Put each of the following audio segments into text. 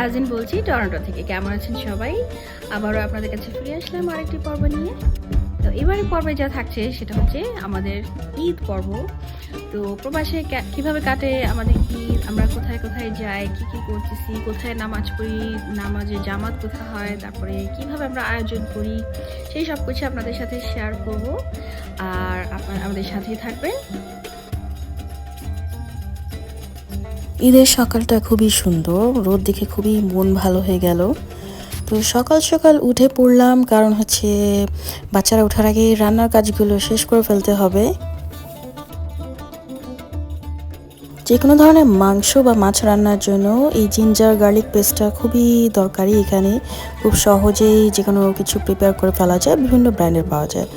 তাজিন বলছি, টরন্টো থেকে। কেমন আছেন সবাই? আবারও আপনাদের কাছে ফিরে আসলাম আরেকটি পর্ব নিয়ে। তো এবারে পর্বে যা থাকছে, সেটা হচ্ছে আমাদের ঈদ পর্ব। তো প্রবাসে কীভাবে কাটে, আমাদের ঈদ আমরা কোথায় কোথায় যাই, কি কি করতেছি, কোথায় নামাজ পড়ি নামাজের জামাত কোথায় হয়, তারপরে কীভাবে আমরা আয়োজন করি, সেই সব কিছু আপনাদের সাথে শেয়ার করব। আর আপনারা আমাদের সাথেই থাকবেন। ঈদের সকালটা খুবই সুন্দর, রোদ দেখে খুবই মন ভালো হয়ে গেল। তো সকাল সকাল উঠে পড়লাম, কারণ হচ্ছে বাচ্চারা ওঠার আগে রান্নার কাজগুলো শেষ করে ফেলতে হবে। যে কোনো ধরনের মাংস বা মাছ রান্নার জন্য এই জিঞ্জার গার্লিক পেস্টটা খুবই দরকারি এখানে। খুব সহজেই যে কোনো কিছু প্রিপেয়ার করে ফেলা যায়, বিভিন্ন ব্র্যান্ডের পাওয়া যায়।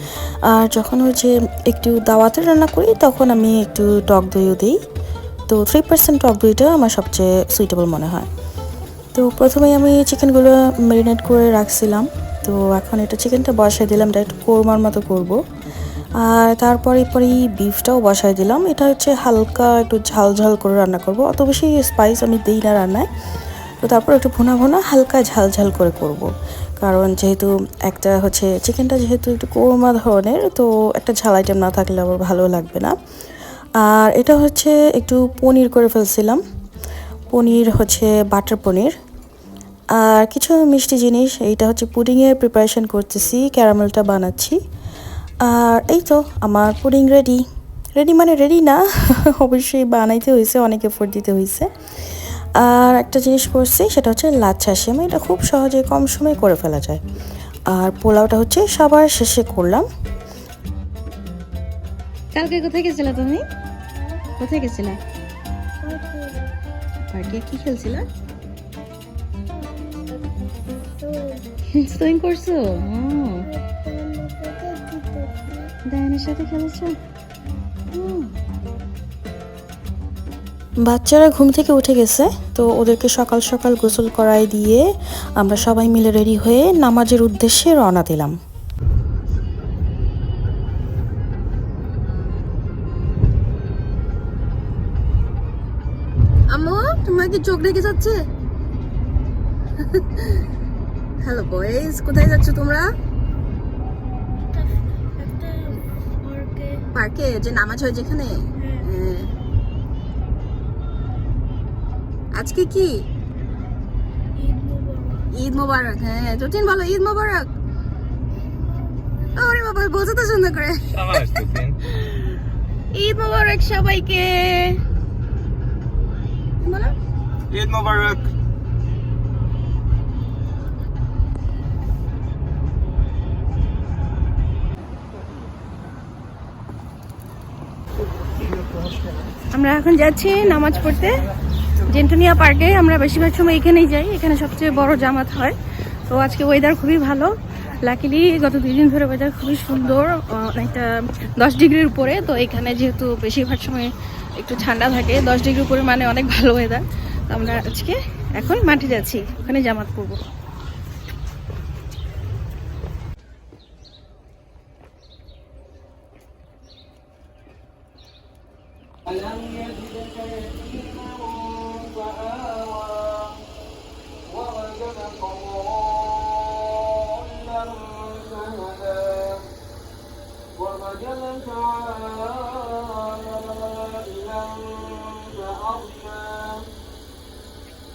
আর যখন হচ্ছে একটু দাওয়াতে রান্না করি, তখন আমি একটু টক দইও দিই। তো থ্রি পার্সেন্ট টক দইটা আমার সবচেয়ে সুইটেবল মনে হয়। তো প্রথমে আমি চিকেনগুলো ম্যারিনেট করে রাখছিলাম। তো এখন এটা চিকেনটা বসাই দিলাম, এটা একটু কোরমার মতো করব। আর তারপরে পরেই বিফটাও বসাই দিলাম। এটা হচ্ছে হালকা একটু ঝাল ঝাল করে রান্না করব। অত বেশি স্পাইস আমি দিই না রান্নায়। তো তারপর একটু ভুনা ভুনা হালকা ঝাল ঝাল করে করব। কারণ যেহেতু একটা হচ্ছে চিকেনটা যেহেতু একটু কোরমা ধরনের, তো একটা ঝাল আইটেম না থাকলে আবার ভালো লাগবে না। আর এটা হচ্ছে একটু পনির করে ফেলছিলাম। পনির হচ্ছে বাটার পনির। আর কিছু মিষ্টি জিনিস, এইটা হচ্ছে পুডিংয়ের প্রিপারেশন করতেছি, ক্যারামেলটা বানাচ্ছি। আর এই তো আমার পুডিং রেডি রেডি মানে রেডি না, অবশ্যই বানাইতে হয়েছে অনেক এফোর্ট দিতে হয়েছে আর একটা জিনিস করছি, সেটা হচ্ছে লাচ্ছা সেম, এটা খুব সহজে কম সময়ে করে ফেলা যায়। আর পোলাওটা হচ্ছে সবার শেষে করলাম। কালকে কোথায় গেছিলা তুমি? কোথায় গেছিলা? পার্কে কি খেলছিলা? সুইং করছ? ডায়নের সাথে খেলেছো? বাচ্চারা ঘুম থেকে উঠে গেছে, তো ওদেরকে সকাল সকাল গোসল করাই দিয়ে আমরা সবাই মিলে রেডি হয়ে নামাজের উদ্দেশ্যে রওনা দিলাম। আম্মু কি চোখ রেখে যাচ্ছে? হ্যালো বয়েজ কোথায় যাচ্ছ তোমরা? পার্কে। যে নামাজ হয় যেখানে? হ্যাঁ। আজকে কি? ঈদ মোবারক। হ্যাঁ। জটিন বলো ঈদ মোবারক? আরে বাবা বলতে তো সুন্দর করে। ঈদ মোবারক সবাইকে। বলো Eid Mubarak. আমরা এখন যাচ্ছি নামাজ পড়তে। জেন্টনিয়া পার্কে আমরা বেশিরভাগ সময় এখানেই যাই এখানে সবচেয়ে বড় জামাত হয়। তো আজকে ওয়েদার খুবই ভালো। লাকিলি গত দুই দিন ধরে ওয়েদার খুবই সুন্দর অনেকটা দশ ডিগ্রির উপরে, তো এখানে যেহেতু বেশিরভাগ সময় একটু ঠান্ডা থাকে, দশ ডিগ্রির উপরে মানে অনেক ভালো ওয়েদার আমরা আজকে এখন মাঠে যাচ্ছি, ওখানে জামাত পড়ব।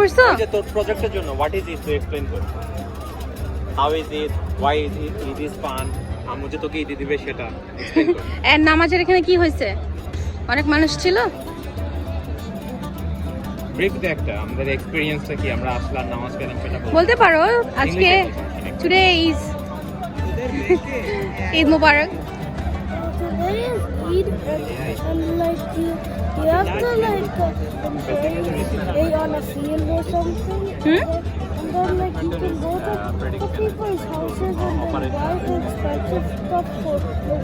পড়ছো যে তোর প্রজেক্টের জন্য what is it to explain কর how is it why is it it is fun আম্মু যে তোকে ঈদে দিবে সেটা এর নামাজের এখানে কি হয়েছে অনেক মানুষ ছিল ব্রিফ দে একটা আমাদের এক্সপেরিয়েন্সটা কি আমরা আসলাম নামাজ পেলাম সেটা বলতে পারো আজকে today is Eid Mubarak Today is Eid and, and you, you have to like uh, pray on a field or something. Hmm? And then like you can go to the people's houses and then buy the expensive stuff for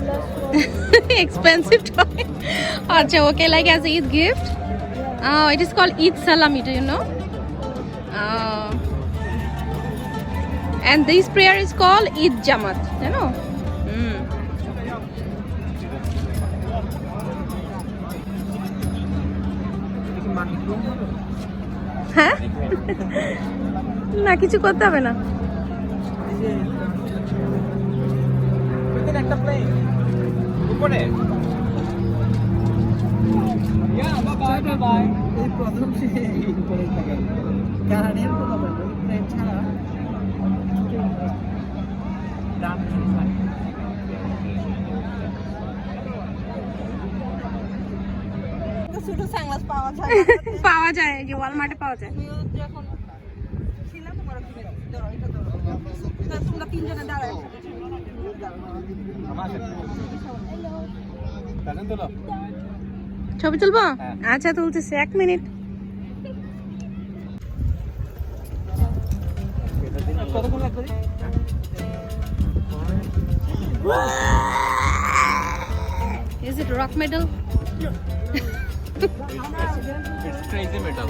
less money. expensive toy. Acha, okay, like as Eid gift. Oh, it is called Eid Salami, do you know? Oh. And this prayer is called Eid Jamat, you know? হ্যাঁ? না কিছু করতে হবে না। এই উপরে থাকে কারণের কোনো ব্যাপার প্লেন ছাড়া দাম ছোট সাংলাস পাওয়া যায়। পাওয়া যায় যে ওয়ালমার্টে পাওয়া যায়। যখন ছিলাম তোমার কিনে ধরো এটা ধরো। তা তোমরা তিনজনে ছবি তুলবো? হ্যাঁ। আচ্ছা তুলতেছি এক মিনিট। কতক্ষণ লাগবে is it rock medal it's crazy metal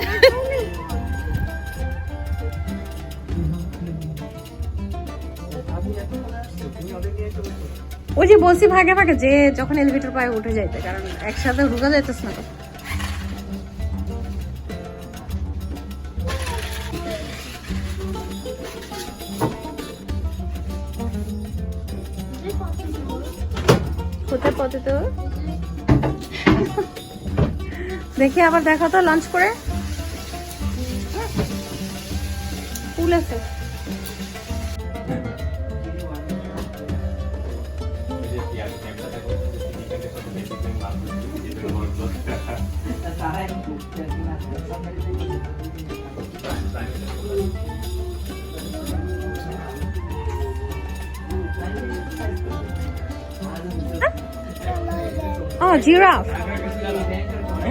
ওই যে বলছি ভাগে ভাগে যে যখন এলিভেটর পায়ে উঠে যাইতে, কারণ একসাথে ঢুকা যাইতেছ না কোথায় পথে তো দেখি আবার দেখা তো লাঞ্চ করে। ফুল আছে। ও জিরাফ।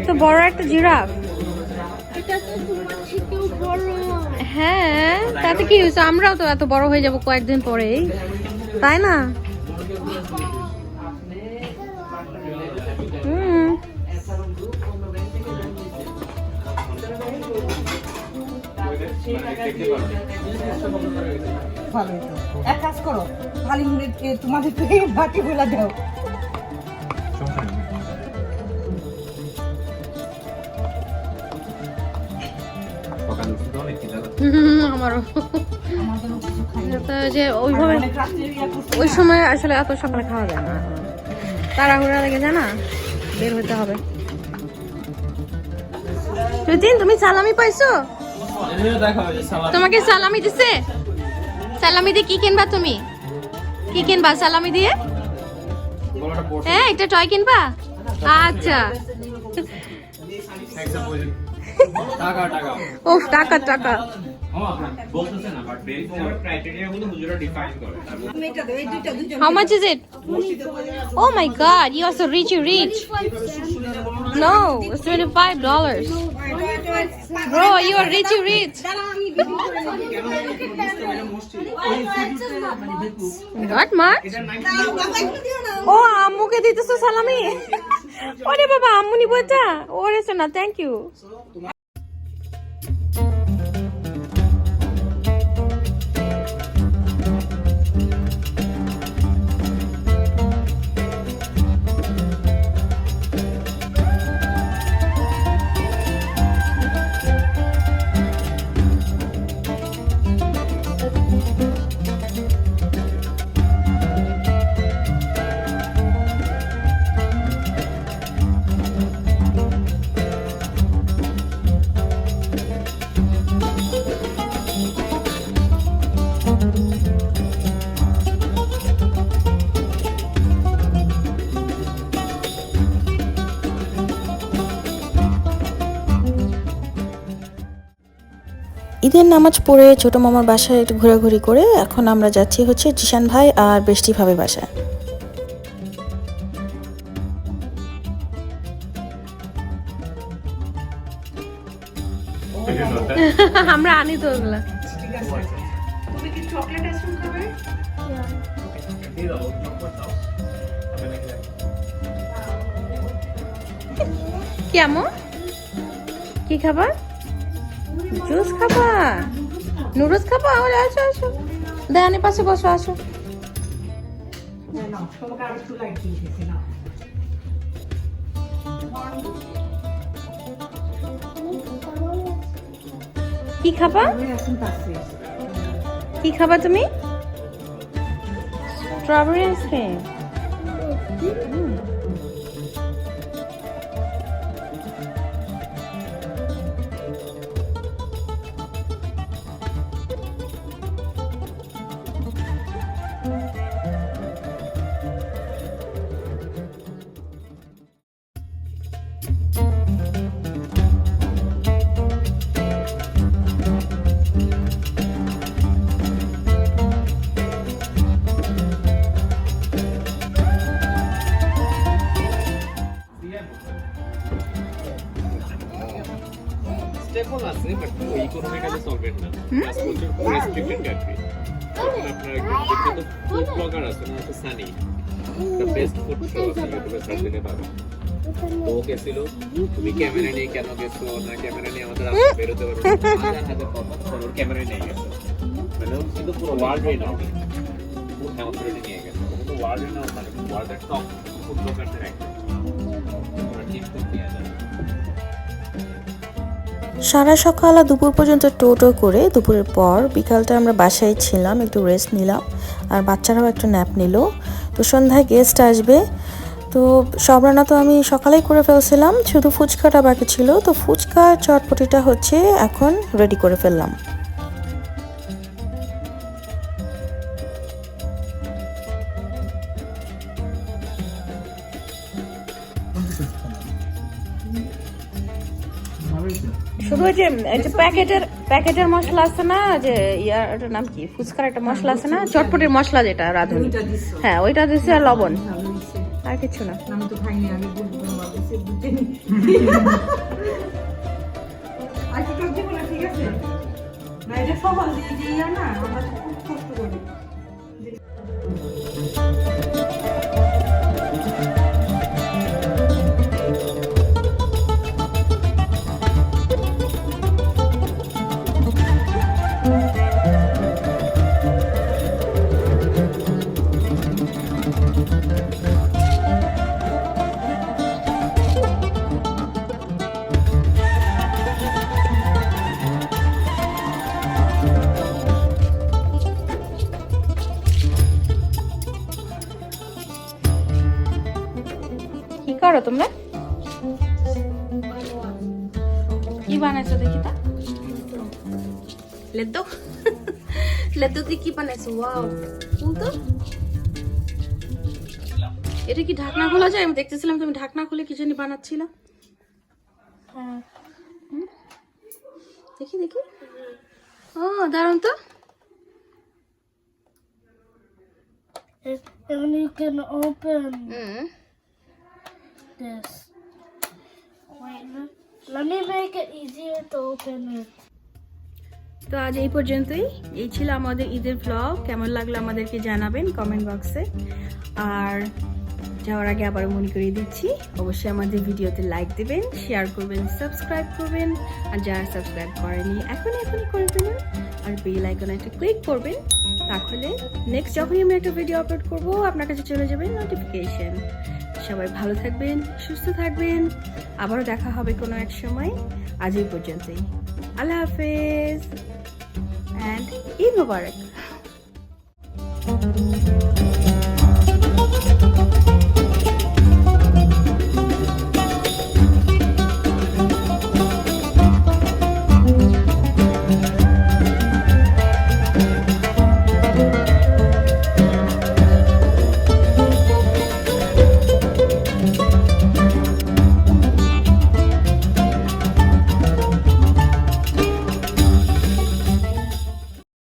এত বড় একটা জিরাফ। এটা তো তোমার থেকেও বড়। হ্যাঁ তাতে কি হয়েছে? আমরাও তো এত বড় হয়ে যাব কয়েকদিন পরেই। তাই না? হুম। এক কাজ করো খালি তোমাদের থেকে গুলা দাও। আমারও। যে ওইভাবে ওই সময় আসলে এত সকালে খাওয়া যায় না। তাড়াহুড়া লেগে যায় না, বের হতে হবে। তুমি সালামি পাইছো? তোমাকে সালামি দিছে? সালামি দিয়ে কি কিনবা তুমি? কি কিনবা, সালামি দিয়ে? হ্যাঁ একটা টয় কিনবা? আচ্ছা। টাকা টাকা ওফ টাকা টাকা বলতেছে না বাট ভেরিফাই ক্রাইটেরিয়া গুলো হুজুরা ডিফাইন করে তুমি এটা দাও এই দুইটা দুইটা How much is it? Oh my god, you are so rich, you rich. No, it's twenty-five dollars. Bro, you are rich, you rich. Not much. ও আম্মুকে দিতেছো সালামি ওরে বাবা আম্মু নিবো এটা ওরে সোনা থ্যাংক ইউ ঈদের নামাজ পড়ে ছোট মামার বাসায় একটু ঘোরাঘুরি করে এখন আমরা যাচ্ছি হচ্ছে জিশান ভাই আর বৃষ্টি ভাবে বাসায়। আমরা আনি তো ওগুলা। কি আমো কি খাবার? জুস খাবা? নুডলস খাবা? ওরে, আসো আসো। দেয়ানি পাশে বসো, আসো। কি খাবা? কি খাবা তুমি? Strawberry ice cream but economically solvent না প্লাস প্রচুর রেস্ট্রিক্টেড কান্ট্রি আপনার বিখ্যাত ফুড ব্লগার আছে না হচ্ছে Sunny the best food show আছে ইউটিউবে সার্চ দিলে পাবেন তো ও গেছিল তুমি ক্যামেরা নিয়ে কেন গেছো না ক্যামেরা নিয়ে আমাদের আজকে বেরোতে পারব না হাজার হাজার কথা ওর ক্যামেরা নিয়ে গেছে মানে ও কিন্তু পুরো ওয়ার্ল্ড রেনাউন্ড ফুড অ্যামাউন্ট নিয়ে গেছে ও কিন্তু ওয়ার্ল্ড রেনাউন্ড মানে ওয়ার্ল্ডের টপ ফুড ব্লগারদের একটা ওরা টিম করতে যায় সারা সকাল আর দুপুর পর্যন্ত টোটো করে দুপুরের পর বিকালটা আমরা বাসায় ছিলাম, একটু রেস্ট নিলাম আর বাচ্চারাও একটু ন্যাপ নিল। তো সন্ধ্যায় গেস্ট আসবে। তো সব রান্না তো আমি সকালেই করে ফেলছিলাম, শুধু ফুচকাটা বাকি ছিল। তো ফুচকা চটপটিটা হচ্ছে এখন রেডি করে ফেললাম। শুধু ওই যে প্যাকেটের প্যাকেটের মশলা আছে না যে ইয়ার ওটার নাম কি? ফুচকার একটা মশলা আছে না চটপটির মশলা যেটা রাঁধুনি। হ্যাঁ ওইটা দিছে আর লবণ। আর কিছু না। আমি তো খাইনি আমি আর কি ঠিক আছে? না এটা সহজ যে ইয়া না কি বানাইছো দেখি তা। লেদ্দো লেদ্দো তুই কি বানাইছো? ওয়াও। বলতো এটা কি ঢাকনা খোলা যায়? আমি দেখতেছিলাম তুমি ঢাকনা খুলে কি জানি বানাচ্ছিল। হুম। দেখি দেখি। ও দারুণ তো। And you can open? this. Wait, তো আজ এই পর্যন্তই। এই ছিল আমাদের ঈদের ব্লগ কেমন লাগল আমাদেরকে জানাবেন কমেন্ট বক্সে আর যাওয়ার আগে আবার মনে করিয়ে দিচ্ছি, অবশ্যই আমাদের ভিডিওতে লাইক দেবেন শেয়ার করবেন সাবস্ক্রাইব করবেন। আর যারা সাবস্ক্রাইব করেনি, এখনই এখনই করে দেবেন আর বেল আইকনে একটা ক্লিক করবেন। তাহলে নেক্সট যখনই আমি একটা ভিডিও আপলোড করব, আপনার কাছে চলে যাবে নোটিফিকেশন সবাই ভালো থাকবেন, সুস্থ থাকবেন। আবারও দেখা হবে কোনো এক সময়। আজ এই পর্যন্তই। আল্লাহ হাফেজ। And Eid Mubarak.